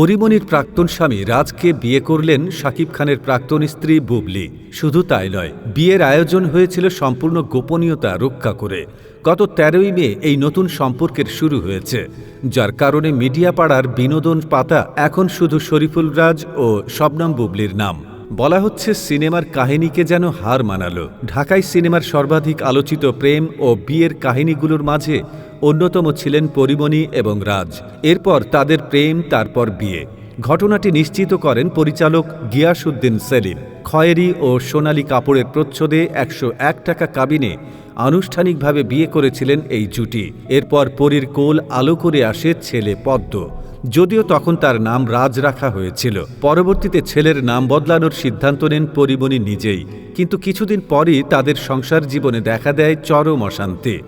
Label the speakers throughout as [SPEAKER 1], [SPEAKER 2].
[SPEAKER 1] পরিমণির প্রাক্তন স্বামী রাজকে বিয়ে করলেন শাকিব খানের প্রাক্তন স্ত্রী বুবলি। শুধু তাই নয়, বিয়ের আয়োজন হয়েছিল সম্পূর্ণ গোপনীয়তা রক্ষা করে। গত তেরোই মে এই নতুন সম্পর্কের শুরু হয়েছে, যার কারণে মিডিয়া পাড়ার বিনোদন পাতা এখন শুধু শরীফুল রাজ ও শবনম বুবলির নাম। বলা হচ্ছে সিনেমার কাহিনীকে যেন হার মানালো। ঢাকায় সিনেমার সর্বাধিক আলোচিত প্রেম ও বিয়ের কাহিনীগুলোর মাঝে অন্যতম ছিলেন পরিমণি এবং রাজ। এরপর তাদের প্রেম, তারপর বিয়ে। ঘটনাটি নিশ্চিত করেন পরিচালক গিয়াসুদ্দিন সেলিম। খয়েরি ও সোনালী কাপড়ের প্রচ্ছদে একশো এক টাকা কাবিনে আনুষ্ঠানিকভাবে বিয়ে করেছিলেন এই জুটি। এরপর পরীর কোল আলো করে আসে ছেলে পদ্ম। যদিও তখন তার নাম রাজ রাখা হয়েছিল। পরবর্তীতে ছেলের নাম বদলানোর সিদ্ধান্ত নেন পরিমণি নিজেই। কিন্তু কিছুদিন পরই তাদের সংসার জীবনে দেখা দেয় চরম অশান্তি।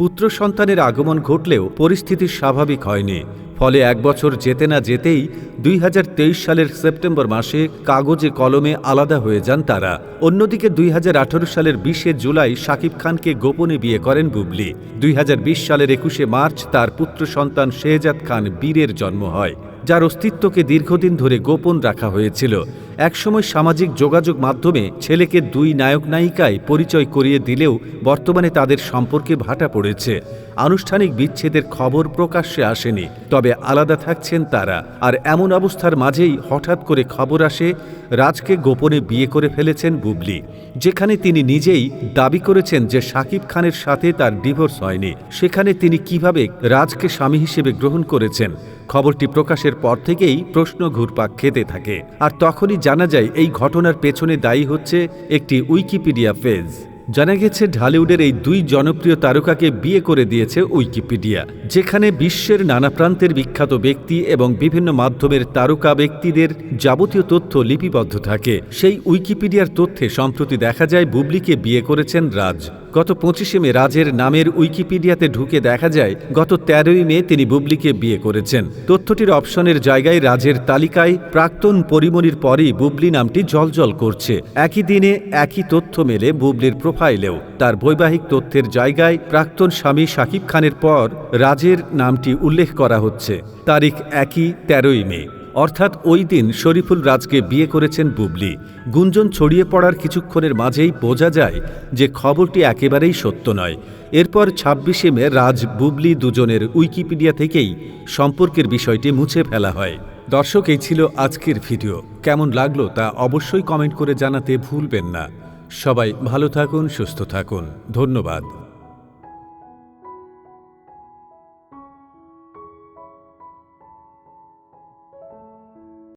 [SPEAKER 1] পুত্র সন্তানের আগমন ঘটলেও পরিস্থিতি স্বাভাবিক হয়নি। ফলে এক বছর যেতে না যেতেই দুই হাজার তেইশ সালের সেপ্টেম্বর মাসে কাগজে কলমে আলাদা হয়ে যান তারা। অন্যদিকে দুই হাজার আঠারো সালের বিশে জুলাই শাকিব খানকে গোপনে বিয়ে করেন বুবলি। দুই হাজার বিশ সালের একুশে মার্চ তার পুত্র সন্তান শেহজাদ খান বীরের জন্ম হয়, যার অস্তিত্বকে দীর্ঘদিন ধরে গোপন রাখা হয়েছিল। একসময় সামাজিক যোগাযোগ মাধ্যমে ছেলেকে দুই নায়ক নায়িকায় পরিচয় করিয়ে দিলেও বর্তমানে তাদের সম্পর্কে ভাটা পড়েছে। আনুষ্ঠানিক বিচ্ছেদের খবর প্রকাশ্যে আসেনি, তবে আলাদা থাকছেন তারা। আর এমন অবস্থার মাঝেই হঠাৎ করে খবর আসে, রাজকে গোপনে বিয়ে করে ফেলেছেন বুবলি, যেখানে তিনি নিজেই দাবি করেছেন যে শাকিব খানের সাথে তার ডিভোর্স হয়নি। সেখানে তিনি কীভাবে রাজকে স্বামী হিসেবে গ্রহণ করেছেন, খবরটি প্রকাশের পর থেকেই প্রশ্ন ঘুরপাক খেতে থাকে। আর তখনই জানা যায়, এই ঘটনার পেছনে দায়ী হচ্ছে একটি উইকিপিডিয়া পেজ। জানা গেছে, ঢালিউডের এই দুই জনপ্রিয় তারকাকে বিয়ে করে দিয়েছে উইকিপিডিয়া, যেখানে বিশ্বের নানা প্রান্তের বিখ্যাত ব্যক্তি এবং বিভিন্ন মাধ্যমের তারকা ব্যক্তিদের যাবতীয় তথ্য লিপিবদ্ধ থাকে। সেই উইকিপিডিয়ার তথ্যে সম্প্রতি দেখা যায়, বুবলিকে বিয়ে করেছেন রাজ। গত পঁচিশে মে রাজের নামের উইকিপিডিয়াতে ঢুকে দেখা যায়, গত তেরোই মে তিনি বুবলিকে বিয়ে করেছেন। তথ্যটির অপশনের জায়গায় রাজের তালিকায় প্রাক্তন পরিমণির পরই বুবলি নামটি জলজল করছে। একই দিনে একই তথ্য মেলে বুবলির প্রোফাইলেও। তার বৈবাহিক তথ্যের জায়গায় প্রাক্তন স্বামী শাকিব খানের পর রাজের নামটি উল্লেখ করা হচ্ছে। তারিখ একই তেরোই মে। অর্থাৎ ওই দিন শরীফুল রাজকে বিয়ে করেছেন বুবলি। গুঞ্জন ছড়িয়ে পড়ার কিছুক্ষণের মাঝেই বোঝা যায় যে খবরটি একেবারেই সত্য নয়। এরপর ছাব্বিশে মে রাজ, বুবলি দুজনের উইকিপিডিয়া থেকেই সম্পর্কের বিষয়টি মুছে ফেলা হয়। দর্শক, এই ছিল আজকের ভিডিও। কেমন লাগল তা অবশ্যই কমেন্ট করে জানাতে ভুলবেন না। সবাই ভালো থাকুন, সুস্থ থাকুন। ধন্যবাদ।